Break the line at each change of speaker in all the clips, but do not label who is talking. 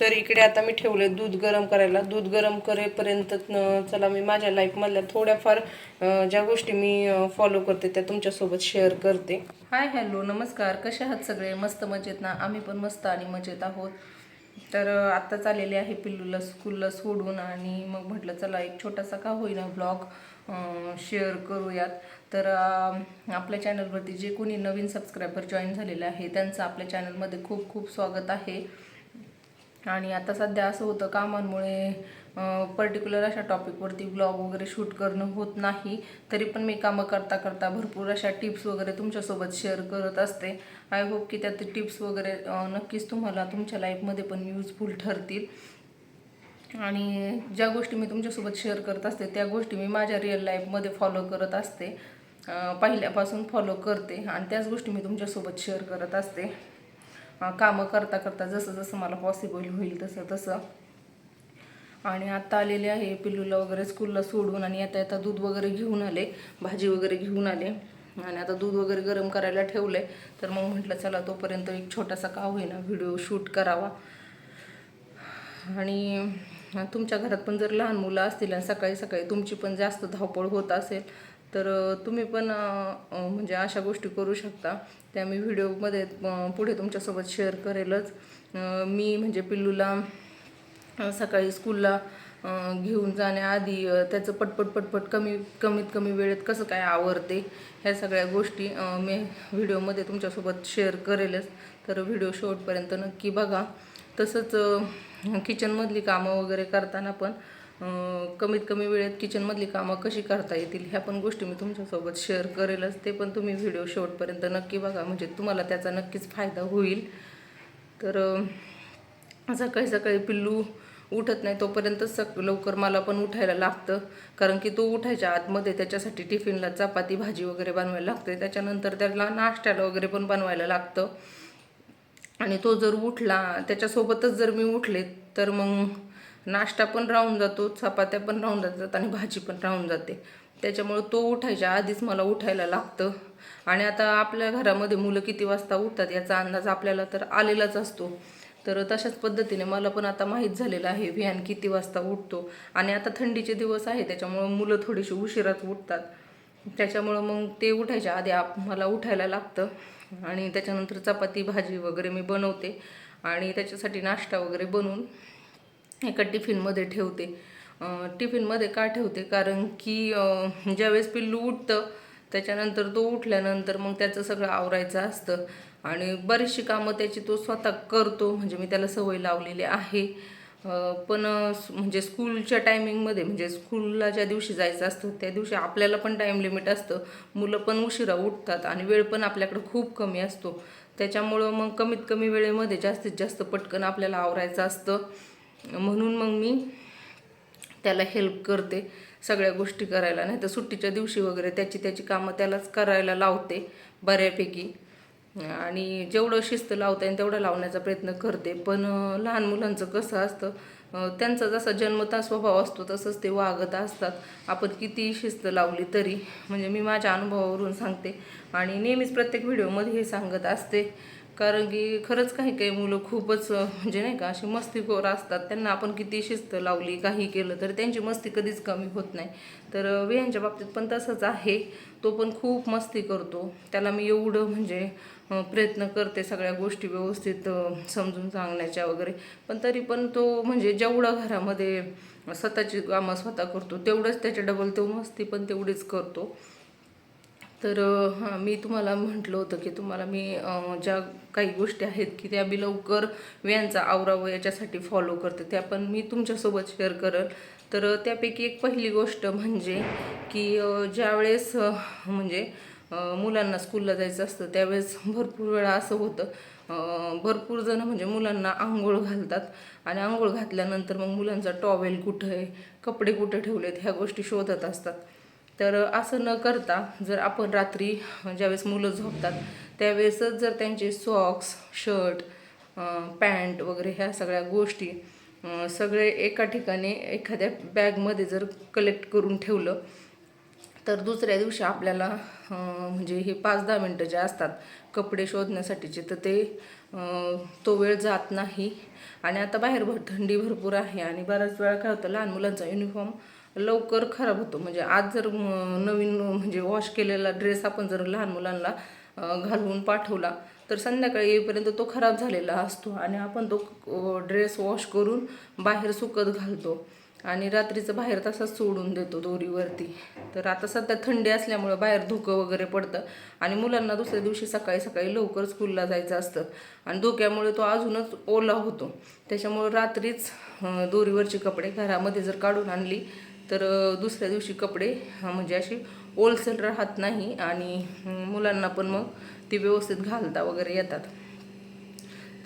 तर इकडे आता मी ठेवले दूध गरम करायला. दूध गरम करेपर्यंत चला मी माझ्या लाईफमधल्या थोड्याफार ज्या गोष्टी मी फॉलो करते त्या तुमच्यासोबत शेअर करते. हाय हॅलो नमस्कार. कसे आहात सगळे? मस्त मजेत ना? आम्ही पण मस्त आणि मजेत आहोत. तर आत्ता आत्ताच आलेले आहे पिल्लूला स्कूलला सोडून आणि मग म्हटलं चला एक छोटासा का होईना ब्लॉग शेअर करूयात. तर आपल्या चॅनलवरती जे कोणी नवीन सबस्क्रायबर जॉईन झालेले आहे त्यांचं आपल्या चॅनलमध्ये खूप खूप स्वागत आहे. आणि आता सध्या असं होतं कामांमुळे पर्टिक्युलर अशा टॉपिकवरती ब्लॉग वगैरे शूट करणं होत नाही. तरी पण मी कामं करता करता भरपूर अशा टिप्स वगैरे तुमच्यासोबत शेअर करत असते. आय होप की त्यात टिप्स वगैरे नक्कीच तुम्हाला तुमच्या लाईफमध्ये पण युजफुल ठरतील. आणि ज्या गोष्टी मी तुमच्यासोबत शेअर करत असते त्या गोष्टी मी माझ्या रिअल लाईफमध्ये फॉलो करत असते. पहिल्यापासून फॉलो करते आणि त्याच गोष्टी मी तुमच्यासोबत शेअर करत असते. कामं करता करता जसं जसं मला पॉसिबल होईल तसं तसं. आणि आता आलेले आहे पिल्लूला वगैरे स्कूलला सोडून आणि आता आता दूध वगैरे घेऊन आले भाजी वगैरे घेऊन आले. आणि आता दूध वगैरे गरम करायला ठेवले तर मग म्हटलं चला तोपर्यंत एक छोटासा का होईना व्हिडिओ शूट करावा. आणि तुमच्या घरात पण जर लहान मुलं असतील आणि सकाळी सकाळी तुमची पण जास्त धावपळ होत असेल तर तुम्ही पण म्हणजे अशा गोष्टी करू शकता. त्या मी व्हिडिओमध्ये पुढे तुमच्यासोबत शेअर करेलच. मी म्हणजे पिल्लूला सकाळी स्कूलला घेऊन जाण्याआधी त्याचं पटपट पटपट कमी कमीत कमी वेळेत कसं काय आवरते ह्या सगळ्या गोष्टी मी व्हिडिओमध्ये तुमच्यासोबत शेअर करेलच. तर व्हिडिओ शेवटपर्यंत नक्की बघा. तसंच किचनमधली कामं वगैरे करताना पण कमीत कमी वेळेत किचनमधली कामं कशी करता येतील ह्या पण गोष्टी मी तुमच्यासोबत शेअर करेलच. ते पण तुम्ही व्हिडिओ शेवटपर्यंत नक्की बघा. म्हणजे तुम्हाला त्याचा नक्कीच फायदा होईल. तर सकाळी सकाळी पिल्लू उठत नाही तोपर्यंत सक लवकर मला पण उठायला लागतं. कारण की तो उठायच्या आतमध्ये त्याच्यासाठी टिफिनला चपाती भाजी वगैरे बनवायला लागते त्याच्यानंतर त्याला नाश्त्याला वगैरे पण बनवायला लागतं. आणि तो जर उठला त्याच्यासोबतच जर मी उठले तर मग नाश्ता पण राहून जातो चपात्या पण राहून जातात आणि भाजी पण राहून जाते. त्याच्यामुळं तो उठायच्या आधीच मला उठायला लागतं. आणि आता आपल्या घरामध्ये मुलं किती वाजता उठतात याचा अंदाज आपल्याला तर आलेलाच असतो. तर तशाच पद्धतीने मला पण आता माहीत झालेलं आहे व्हॅन किती वाजता उठतो. आणि आता थंडीचे दिवस आहे त्याच्यामुळं मुलं थोडीशी उशिराच उठतात. त्याच्यामुळं मग ते उठायच्या आधी आप मला उठायला लागतं. आणि त्याच्यानंतर चपाती भाजी वगैरे मी बनवते. आणि त्याच्यासाठी नाश्ता वगैरे बनवून एका टिफिनमध्ये ठेवते. टिफिनमध्ये का ठेवते? कारण की ज्यावेळेस पिल्लू उठतं त्याच्यानंतर तो उठल्यानंतर मग त्याचं सगळं आवरायचं असतं. आणि बरीचशी कामं त्याची तो स्वतः करतो म्हणजे मी त्याला सवय लावलेली आहे. पण म्हणजे स्कूलच्या टायमिंगमध्ये म्हणजे स्कूलला ज्या दिवशी जायचं असतं त्या दिवशी आपल्याला पण टाईम लिमिट असतं. मुलं पण उशिरा उठतात आणि वेळ पण आपल्याकडे खूप कमी असतो. त्याच्यामुळं मग कमीत कमी वेळेमध्ये जास्तीत जास्त पटकन आपल्याला आवरायचं असतं. म्हणून मग मी त्याला हेल्प करते सगळ्या गोष्टी करायला. नाही तर सुट्टीच्या दिवशी वगैरे त्याची त्याची कामं त्यालाच करायला लावते बऱ्यापैकी. आणि जेवढं शिस्त लावता येईल तेवढं लावण्याचा प्रयत्न करते. पण लहान मुलांचं कसं असतं त्यांचा जसा जन्मता स्वभाव असतो तसंच ते वागत असतात. आपण किती शिस्त लावली तरी. म्हणजे मी माझ्या अनुभवावरून सांगते. आणि नेहमीच प्रत्येक व्हिडिओमध्ये हे सांगत असते. कारण की खरंच काही काही मुलं खूपच म्हणजे नाही का अशी मस्तीखोर असतात. त्यांना आपण किती शिस्त लावली काही केलं तर त्यांची मस्ती कधीच कमी होत नाही. तर अं, वियांच्या बाबतीत पण तसंच आहे. तो पण खूप मस्ती करतो. त्याला मी एवढं म्हणजे प्रयत्न करते सगळ्या गोष्टी व्यवस्थित समजून सांगण्याच्या वगैरे. पण तरी पण तो म्हणजे जेवढं घरामध्ये स्वतःची कामं स्वतः करतो तेवढंच त्याच्या डबल तो मस्ती पण तेवढीच करतो. तर हां मी तुम्हाला म्हटलं होतं की तुम्हाला मी ज्या काही गोष्टी आहेत की त्या मी लवकर व्यांचा आवरावं याच्यासाठी फॉलो करते त्या पण मी तुमच्यासोबत शेअर करेल. तर त्यापैकी एक पहिली गोष्ट म्हणजे की ज्यावेळेस म्हणजे मुलांना स्कूलला जायचं असतं त्यावेळेस भरपूर वेळा असं होतं भरपूर जण म्हणजे मुलांना आंघोळ घालतात आणि आंघोळ घातल्यानंतर मग मुलांचा टॉवेल कुठं आहे कपडे कुठे ठेवलेत ह्या गोष्टी शोधत असतात. तर असं न करता जर आपण रात्री ज्यावेळेस मुलं झोपतात त्यावेळेसच जर त्यांचे सॉक्स शर्ट पॅन्ट वगैरे ह्या सगळ्या गोष्टी सगळे एका ठिकाणी एखाद्या बॅगमध्ये जर कलेक्ट करून ठेवलं तर दुसऱ्या दिवशी आपल्याला म्हणजे हे पाच दहा मिनटं जे असतात कपडे शोधण्यासाठीचे तर ते तो वेळ जात नाही. आणि आता बाहेर भर थंडी भरपूर आहे आणि बऱ्याच वेळा काय होतं लहान मुलांचा युनिफॉर्म लवकर खराब होतो. म्हणजे आज जर नवीन म्हणजे वॉश केलेला ड्रेस आपण जर लहान मुलांना घालवून पाठवला तर संध्याकाळी येईपर्यंत तो खराब झालेला असतो आणि आपण तो ड्रेस वॉश करून बाहेर सुकत घालतो आणि रात्रीचं बाहेर तसाच सोडून देतो दोरीवरती. तर आता सध्या थंडी असल्यामुळं बाहेर धुकं वगैरे पडतं आणि मुलांना दुसऱ्या दिवशी सकाळी सकाळी लवकर स्कूलला जायचं असतं आणि धुक्यामुळे तो अजूनच ओला होतो. त्याच्यामुळं रात्रीच दोरीवरचे कपडे घरामध्ये जर काढून आणली तर दुसऱ्या दिवशी कपडे म्हणजे अशी ओलसर राहत नाही आणि मुलांना पण मग ती व्यवस्थित घालता वगैरे येतात.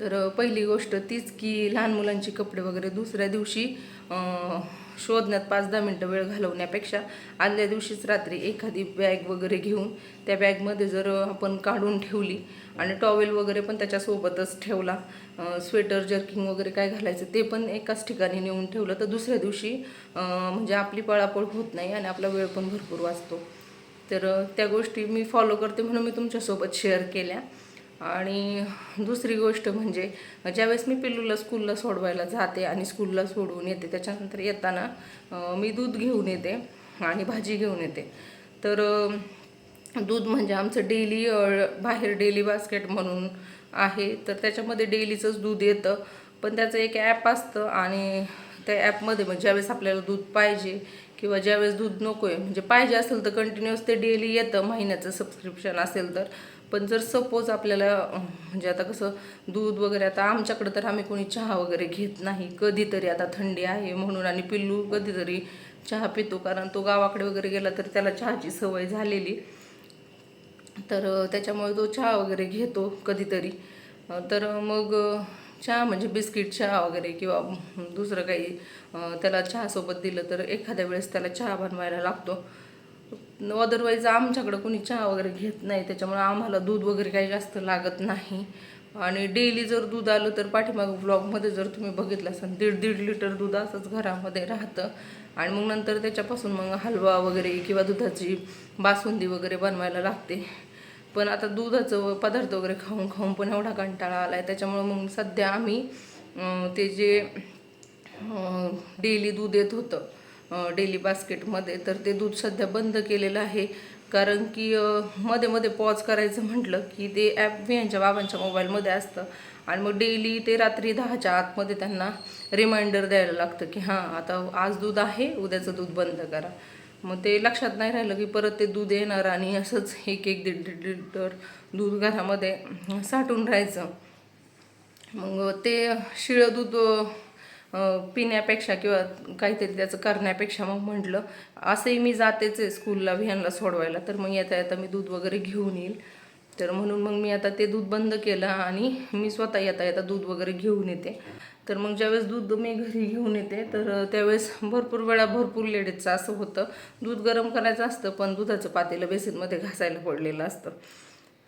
तर पहिली गोष्ट तीच की लहान मुलांची कपडे वगैरे दुसऱ्या दिवशी अ, शोधण्यात पाच दहा मिनटं वेळ घालवण्यापेक्षा आदल्या दिवशीच रात्री एखादी बॅग वगैरे घेऊन त्या बॅगमध्ये जर आपण काढून ठेवली आणि टॉवेल वगैरे पण त्याच्यासोबतच ठेवला स्वेटर जर्किंग वगैरे काय घालायचं ते पण एकाच ठिकाणी नेऊन ठेवलं तर दुसऱ्या दिवशी म्हणजे आपली पळापळ होत नाही आणि आपला वेळ पण भरपूर वाचतो. तर त्या गोष्टी मी फॉलो करते म्हणून मी तुमच्यासोबत शेअर केल्या. आणि दुसरी गोष्ट म्हणजे ज्यावेळेस मी पिल्लूला स्कूलला सोडवायला जाते आणि स्कूलला सोडवून येते त्याच्यानंतर येताना मी दूध घेऊन येते आणि भाजी घेऊन येते. तर दूध म्हणजे आमचं डेली बाहेर डेली बास्केट म्हणून आहे. तर त्याच्यामध्ये डेलीचंच दूध येतं. पण त्याचं एक ॲप असतं आणि त्या ॲपमध्ये मग ज्यावेळेस आपल्याला दूध पाहिजे किंवा ज्यावेळेस दूध नको आहे म्हणजे पाहिजे असेल तर कंटिन्युअस ते डेली येतं महिन्याचं सबस्क्रिप्शन असेल तर. पण जर सपोज आपल्याला म्हणजे आता कसं दूध वगैरे आता आमच्याकडं तर आम्ही कोणी चहा वगैरे घेत नाही. कधीतरी आता थंडी आहे म्हणून आणि पिल्लू कधीतरी चहा पितो. कारण तो गावाकडे वगैरे गेला तर त्याला चहाची सवय झालेली. तर त्याच्यामुळे तो चहा वगैरे घेतो कधीतरी. तर मग चहा म्हणजे बिस्किट चहा वगैरे किंवा दुसरं काही त्याला चहासोबत दिलं तर एखाद्या वेळेस त्याला चहा बनवायला लागतो. अदरवाईज आमच्याकडं कोणी चहा वगैरे घेत नाही. त्याच्यामुळे आम्हाला दूध वगैरे काही जास्त लागत नाही. आणि डेली जर दूध आलं तर पाठीमागं ब्लॉगमध्ये जर तुम्ही बघितलं असाल दीड दीड लिटर दूध असंच घरामध्ये राहतं. आणि मग नंतर त्याच्यापासून मग हलवा वगैरे किंवा दुधाची बासुंदी वगैरे बनवायला लागते. पण आता दुधाचं पदार्थ वगैरे खाऊन खाऊन पण एवढा कंटाळा आला आहे त्याच्यामुळं मग सध्या आम्ही ते जे डेली दूध येत होतं डेली बास्केटमध्ये तर ते दूध सध्या बंद केलेलं आहे. कारण की मध्ये मध्ये पॉज करायचं म्हटलं की ते ॲप यांच्या बाबांच्या मोबाईलमध्ये असतं. आणि मग डेली ते रात्री दहाच्या आतमध्ये त्यांना रिमाइंडर द्यायला लागतं की हां आता आज दूध आहे उद्याचं दूध बंद करा. मग ते लक्षात नाही राहिलं की परत ते दूध येणार आणि असंच एक एक दीड दीड लिटर दूध घरामध्ये साठून राहायचं. मग ते शिळं दूध पिण्यापेक्षा किंवा काहीतरी त्याचं करण्यापेक्षा मग म्हटलं असंही मी जातेच आहे स्कूलला व्हॅनला सोडवायला तर मग येता येता मी दूध वगैरे घेऊन येईल. तर म्हणून मग मी आता ते दूध बंद केलं आणि मी स्वतः येता येता दूध वगैरे घेऊन येते. तर मग ज्यावेळेस दूध मी घरी घेऊन येते तर त्यावेळेस भरपूर वेळा भरपूर लेडीजचं असं होतं. दूध गरम करायचं असतं पण दुधाचं पातेलं बेसिनमध्ये घासायला पडलेलं असतं.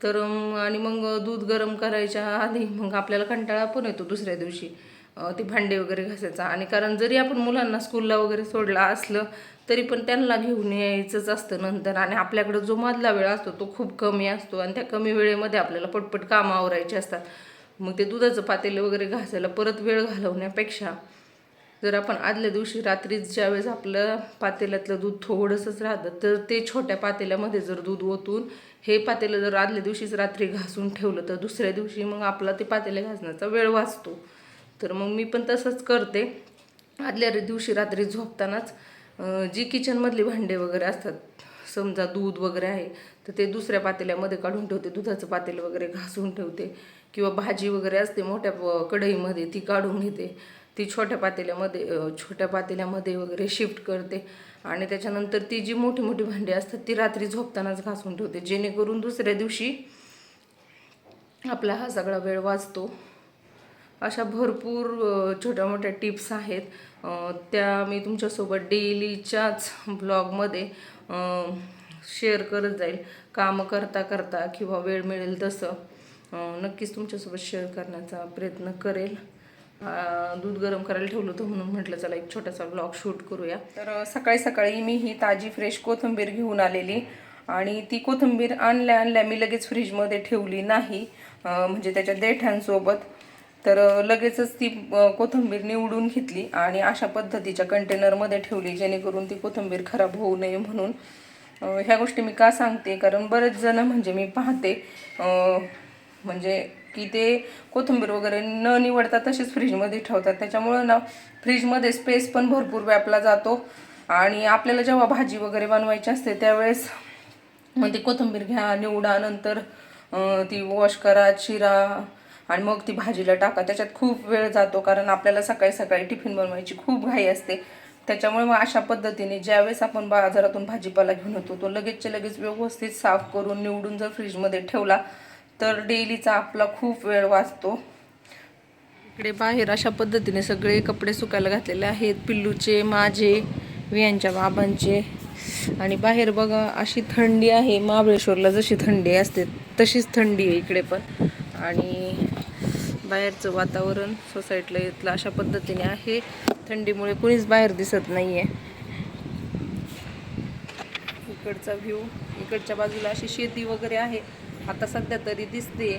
तर आणि मग दूध गरम करायच्या आधी मग आपल्याला कंटाळा पण येतो दुसऱ्या दिवशी. ते भांडे वगैरे घासायचा. आणि कारण जरी आपण मुलांना स्कूलला वगैरे सोडला असलं तरी पण त्यांना घेऊन यायचंच असतं नंतर. आणि आपल्याकडं जो मधला वेळ असतो तो खूप कमी असतो. आणि त्या कमी वेळेमध्ये आपल्याला पटपट कामं आवरायची असतात. मग ते दुधाचं पातेलं वगैरे घासायला परत वेळ घालवण्यापेक्षा जर आपण आदल्या दिवशी रात्रीच ज्यावेळेस आपलं पातेल्यातलं दूध थोडंसंच राहतं तर ते छोट्या पातेल्यामध्ये जर दूध ओतून हे पातेलं जर आदल्या दिवशीच रात्री घासून ठेवलं तर दुसऱ्या दिवशी मग आपला ते पातेले घासण्याचा वेळ वाचतो. तर मग मी पण तसंच करते. आदल्या दिवशी रात्री झोपतानाच जी किचनमधली भांडे वगैरे असतात समजा दूध वगैरे आहे तर ते दुसऱ्या पातेल्यामध्ये काढून ठेवते. दुधाचं पातेल वगैरे घासून ठेवते. किंवा भाजी वगैरे असते मोठ्या प- कढईमध्ये ती काढून घेते. ती छोट्या पातेल्यामध्ये छोट्या पातेल्यामध्ये वगैरे शिफ्ट करते. आणि त्याच्यानंतर ती जी मोठी मोठी भांडी असतात ती रात्री झोपतानाच घासून ठेवते. जेणेकरून दुसऱ्या दिवशी आपला हा सगळा वेळ वाचतो. अशा भरपूर छोट्या मोठ्या टिप्स आहेत. त्या मी तुमच्यासोबत डेलीच्याच ब्लॉगमध्ये शेअर करत जाईल. कामं करता करता किंवा वेळ मिळेल तसं. नक्कीच तुमच्यासोबत शेअर करण्याचा प्रयत्न करेल. दूध गरम करायला ठेवलं होतं म्हणून म्हटलं चला एक छोटासा ब्लॉग शूट करूया. तर सकाळी सकाळी मी ही ताजी फ्रेश कोथिंबीर घेऊन आलेली. आणि ती कोथिंबीर आणल्या आणल्या मी लगेच फ्रीजमध्ये ठेवली नाही. म्हणजे त्याच्या देठ्यांसोबत तर लगेचच ती कोथिंबीर निवडून घेतली आणि अशा पद्धतीच्या कंटेनरमध्ये ठेवली जेणेकरून ती कोथिंबीर खराब होऊ नये म्हणून. ह्या गोष्टी मी का सांगते? कारण बरेच जण म्हणजे मी पाहते म्हणजे की ते कोथिंबीर वगैरे न निवडता तशीच फ्रीजमध्ये ठेवतात. त्याच्यामुळं ना फ्रीजमध्ये स्पेस पण भरपूर व्यापला जातो आणि आपल्याला जेव्हा भाजी वगैरे बनवायची असते त्यावेळेस मग ती कोथिंबीर घ्या निवडा नंतर ती वॉश करा चिरा आणि मग ती भाजीला टाका. त्याच्यात खूप वेळ जातो कारण आपल्याला सकाळी सकाळी टिफिन बनवायची खूप घाई असते. त्याच्यामुळे मग अशा पद्धतीने ज्यावेळेस आपण बाजारातून भाजीपाला घेऊन येतो तो लगेचच्या लगेच व्यवस्थित साफ करून निवडून जर फ्रीजमध्ये ठेवला तर डेलीचा आपला खूप वेळ वाचतो. इकडे बाहेर अशा पद्धतीने सगळे कपडे सुकायला घातलेले आहेत. पिल्लूचे माझे वियांच्या बाबांचे. आणि बाहेर बघा अशी थंडी आहे. महाबळेश्वरला जशी थंडी असते तशीच थंडी आहे इकडे पण. आणि बाहेरचं वातावरण सोसायटीला इथलं अशा पद्धतीने आहे. थंडीमुळे कुणीच बाहेर दिसत नाही आहे इकडचा व्ह्यू इकडच्या बाजूला अशी शेती वगैरे आहे. आता सध्या तरी दिसते.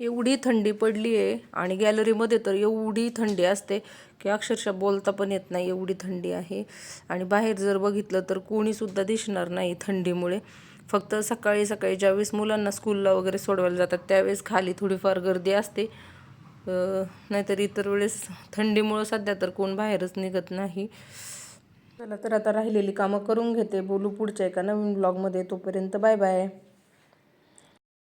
एवढी थंडी पडली आहे आणि गॅलरीमध्ये तर एवढी थंडी असते की अक्षरशः बोलता पण येत नाही एवढी थंडी आहे. आणि बाहेर जर बघितलं तर कोणीसुद्धा दिसणार नाही थंडीमुळे. फक्त सकाळी सकाळी ज्यावेळेस मुलांना स्कूलला वगैरे सोडवायला जातात त्यावेळेस खाली थोडीफार गर्दी असते. नाहीतर इतर वेळेस थंडीमुळं सध्या तर कोण बाहेरच निघत नाही. चला तर आता राहिलेली कामं करून घेते. बोलू पुढच्या एका नवीन ब्लॉगमध्ये तोपर्यंत बाय बाय.